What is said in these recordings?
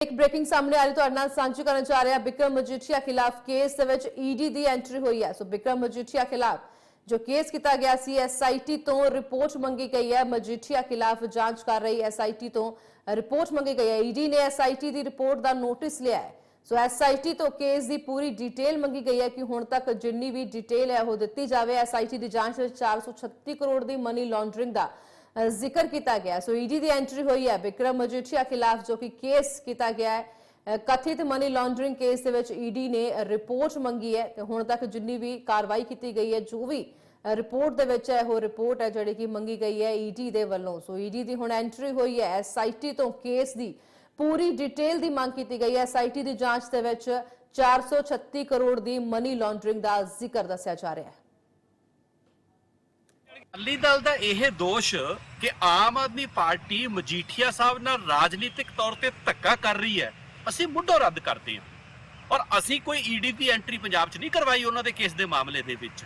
ਇੱਕ ਬ੍ਰੇਕਿੰਗ ਸਾਹਮਣੇ ਆ ਰਹੀ, ਤੁਹਾਡੇ ਨਾਲ ਸਾਂਝੀ ਕਰਨ ਜਾ ਰਿਹਾ ਬਿਕਰਮ ਮਜੀਠੀਆ ਖਿਲਾਫ ਕੇਸ ਦੇ ਵਿੱਚ ਈਡੀ ਦੀ ਐਂਟਰੀ ਹੋਈ ਹੈ। ਸੋ ਬਿਕਰਮ ਮਜੀਠੀਆ ਖਿਲਾਫ ਜੋ ਕੇਸ ਕੀਤਾ ਗਿਆ ਸੀ ਐਸਆਈਟੀ ਤੋਂ ਰਿਪੋਰਟ ਮੰਗੀ ਗਈ ਹੈ। ਮਜੀਠੀਆ ਖਿਲਾਫ ਜਾਂਚ ਕਰ ਰਹੀ ਐਸਆਈਟੀ ਤੋਂ ਰਿਪੋਰਟ ਮੰਗੀ ਗਈ ਹੈ। ਈਡੀ ਨੇ ਐਸਆਈਟੀ ਦੀ ਰਿਪੋਰਟ ਦਾ ਨੋਟਿਸ ਲਿਆ ਹੈ। ਸੋ ਐਸਆਈਟੀ ਤੋਂ ਕੇਸ ਦੀ ਪੂਰੀ ਡਿਟੇਲ ਮੰਗੀ ਗਈ ਹੈ ਕਿ ਹੁਣ ਤੱਕ ਜਿੰਨੀ ਵੀ ਡਿਟੇਲ ਹੈ ਉਹ ਦਿੱਤੀ ਜਾਵੇ। ਐਸਆਈਟੀ ਦੀ ਜਾਂਚ ਵਿੱਚ 436 ਕਰੋੜ ਦੀ ਮਨੀ ਲਾਂਡਰਿੰਗ ਦਾ ਜ਼ਿਕਰ ਕੀਤਾ ਗਿਆ ਹੈ। ਸੋ ਈਡੀ ਦੀ ਐਂਟਰੀ ਹੋਈ ਹੈ ਬਿਕਰਮ ਮਜੀਠੀਆ ਖਿਲਾਫ ਜੋ ਕਿ ਕੇਸ ਕੀਤਾ ਗਿਆ ਹੈ ਕਥਿਤ ਮਨੀ ਲਾਂਡਰਿੰਗ ਕੇਸ ਦੇ ਵਿੱਚ ਈਡੀ ਨੇ ਰਿਪੋਰਟ ਮੰਗੀ ਹੈ ਤੇ ਹੁਣ ਤੱਕ ਜਿੰਨੀ ਵੀ ਕਾਰਵਾਈ ਕੀਤੀ ਗਈ ਹੈ ਜੋ ਵੀ ਰਿਪੋਰਟ ਦੇ ਵਿੱਚ ਹੈ ਉਹ ਰਿਪੋਰਟ ਹੈ ਜਿਹੜੀ ਕਿ ਮੰਗੀ ਗਈ ਹੈ ਈਡੀ ਦੇ ਵੱਲੋਂ ਸੋ ਈਡੀ ਦੀ ਹੁਣ ਐਂਟਰੀ ਹੋਈ ਹੈ ਐਸਆਈਟੀ ਤੋਂ ਕੇਸ ਦੀ ਪੂਰੀ ਡਿਟੇਲ ਦੀ ਮੰਗ ਕੀਤੀ ਗਈ ਹੈ ਐਸਆਈਟੀ ਦੀ ਜਾਂਚ ਦੇ ਵਿੱਚ 436 ਕਰੋੜ ਦੀ ਮਨੀ ਲਾਂਡਰਿੰਗ ਦਾ ਜ਼ਿਕਰ ਦੱਸਿਆ ਜਾ ਰਿਹਾ ਹੈ ਅਕਾਲੀ ਦਲ ਦਾ ਇਹ ਦੋਸ਼ ਕਿ ਆਮ ਆਦਮੀ ਪਾਰਟੀ ਮਜੀਠੀਆ ਸਾਹਿਬ ਨਾਲ ਰਾਜਨੀਤਿਕ ਤੌਰ ਤੇ ਧੱਕਾ ਕਰ ਰਹੀ ਹੈ। ਅਸੀਂ ਮੁੱਢੋਂ ਰੱਦ ਕਰਦੇ ਹਾਂ ਔਰ ਅਸੀਂ ਕੋਈ ਈਡੀ ਦੀ ਐਂਟਰੀ ਪੰਜਾਬ 'ਚ ਨਹੀਂ ਕਰਵਾਈ ਉਹਨਾਂ ਦੇ ਕੇਸ ਦੇ ਮਾਮਲੇ ਦੇ ਵਿੱਚ।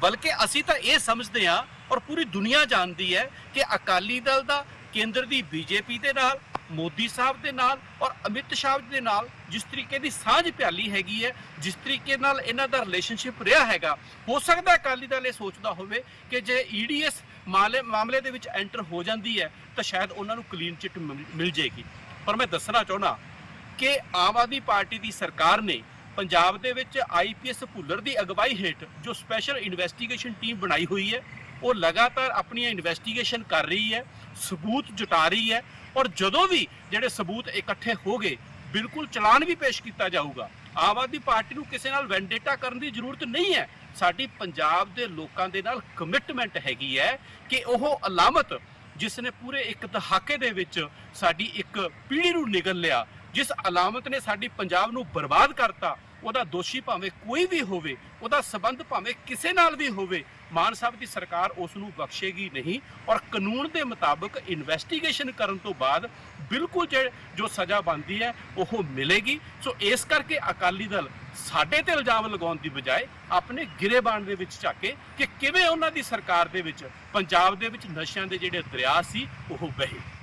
ਬਲਕਿ ਅਸੀਂ ਤਾਂ ਇਹ ਸਮਝਦੇ ਹਾਂ ਔਰ ਪੂਰੀ ਦੁਨੀਆ ਜਾਣਦੀ ਹੈ ਕਿ ਅਕਾਲੀ ਦਲ ਦਾ ਕੇਂਦਰ ਦੀ ਬੀਜੇਪੀ ਦੇ ਨਾਲ ਮੋਦੀ ਸਾਹਿਬ ਦੇ ਨਾਲ ਔਰ ਅਮਿਤ ਸ਼ਾਹ ਦੇ ਨਾਲ ਜਿਸ ਤਰੀਕੇ ਦੀ ਸਾਂਝ ਪਿਆਲੀ ਹੈਗੀ ਹੈ, ਜਿਸ ਤਰੀਕੇ ਨਾਲ ਇਹਨਾਂ ਦਾ ਰਿਲੇਸ਼ਨਸ਼ਿਪ ਰਿਹਾ ਹੈਗਾ, ਹੋ ਸਕਦਾ ਅਕਾਲੀ ਦਲ ਇਹ ਸੋਚਦਾ ਹੋਵੇ ਕਿ ਜੇ ਈਡੀਐਸ ਮਾਮਲੇ ਮਾਮਲੇ ਦੇ ਵਿੱਚ ਐਂਟਰ ਹੋ ਜਾਂਦੀ ਹੈ, ਤਾਂ ਸ਼ਾਇਦ ਉਹਨਾਂ ਨੂੰ ਕਲੀਨ ਚਿੱਟ ਮਿਲ ਮਿਲ ਜੇਗੀ ਪਰ ਮੈਂ ਦੱਸਣਾ ਚਾਹੁੰਦਾ ਕਿ ਆਮ ਆਦਮੀ ਪਾਰਟੀ ਦੀ ਸਰਕਾਰ ਨੇ ਪੰਜਾਬ ਦੇ ਵਿੱਚ ਆਈਪੀਐਸ ਭੁੱਲਰ ਦੀ ਅਗਵਾਈ ਹੇਠ ਜੋ ਸਪੈਸ਼ਲ ਇਨਵੈਸਟੀਗੇਸ਼ਨ ਟੀਮ ਬਣਾਈ ਹੋਈ ਹੈ ਉਹ ਲਗਾਤਾਰ ਆਪਣੀਆਂ ਇਨਵੈਸਟੀਗੇਸ਼ਨ ਕਰ ਰਹੀ ਹੈ, ਸਬੂਤ ਜੁਟਾ ਰਹੀ ਹੈ ਔਰ ਜਦੋਂ ਵੀ ਜਿਹੜੇ ਸਬੂਤ ਇਕੱਠੇ ਹੋ ਗਏ, ਬਿਲਕੁਲ ਚਲਾਨ ਵੀ ਪੇਸ਼ ਕੀਤਾ ਜਾਊਗਾ। ਆਮ ਆਦਮੀ ਪਾਰਟੀ ਨੂੰ ਕਿਸੇ ਨਾਲ ਵੈਂਡੇਟਾ ਕਰਨ ਦੀ ਜ਼ਰੂਰਤ ਨਹੀਂ ਹੈ। ਸਾਡੀ ਪੰਜਾਬ ਦੇ ਲੋਕਾਂ ਦੇ ਨਾਲ ਕਮਿਟਮੈਂਟ ਹੈਗੀ ਹੈ ਕਿ ਉਹ ਅਲਾਮਤ, ਜਿਸ ਨੇ ਪੂਰੇ ਇੱਕ ਦਹਾਕੇ ਦੇ ਵਿੱਚ ਸਾਡੀ ਇੱਕ ਪੀੜ੍ਹੀ ਨੂੰ ਨਿਗਲ ਲਿਆ, ਜਿਸ ਅਲਾਮਤ ਨੇ ਸਾਡੀ ਪੰਜਾਬ ਨੂੰ ਬਰਬਾਦ ਕਰਤਾ ਉਹਦਾ ਦੋਸ਼ੀ ਭਾਵੇਂ ਕੋਈ ਵੀ ਹੋਵੇ, ਉਹਦਾ ਸਬੰਧ ਭਾਵੇਂ ਕਿਸੇ ਨਾਲ ਵੀ ਹੋਵੇ, ਮਾਨ ਸਾਹਿਬ ਦੀ ਸਰਕਾਰ ਉਸ ਨੂੰ ਬਖਸ਼ੇਗੀ ਨਹੀਂ ਔਰ ਕਾਨੂੰਨ ਦੇ ਮੁਤਾਬਕ ਇਨਵੈਸਟੀਗੇਸ਼ਨ ਕਰਨ ਤੋਂ ਬਾਅਦ ਬਿਲਕੁਲ ਜੇ- ਜੋ ਸਜ਼ਾ ਬਣਦੀ ਹੈ, ਉਹ ਮਿਲੇਗੀ। ਸੋ ਇਸ ਕਰਕੇ ਅਕਾਲੀ ਦਲ ਸਾਡੇ ਤੇ ਇਲਜ਼ਾਮ ਲਗਾਉਣ ਦੀ ਬਜਾਏ ਆਪਣੇ ਗਿਰੇਬਾਨ ਦੇ ਵਿੱਚ ਝਾਕੇ ਕਿ ਕਿਵੇਂ ਉਹਨਾਂ ਦੀ ਸਰਕਾਰ ਦੇ ਵਿੱਚ, ਪੰਜਾਬ ਦੇ ਵਿੱਚ ਨਸ਼ਿਆਂ ਦੇ ਜਿਹੜੇ ਦਰਿਆ ਸੀ, ਉਹ ਵਹੇ।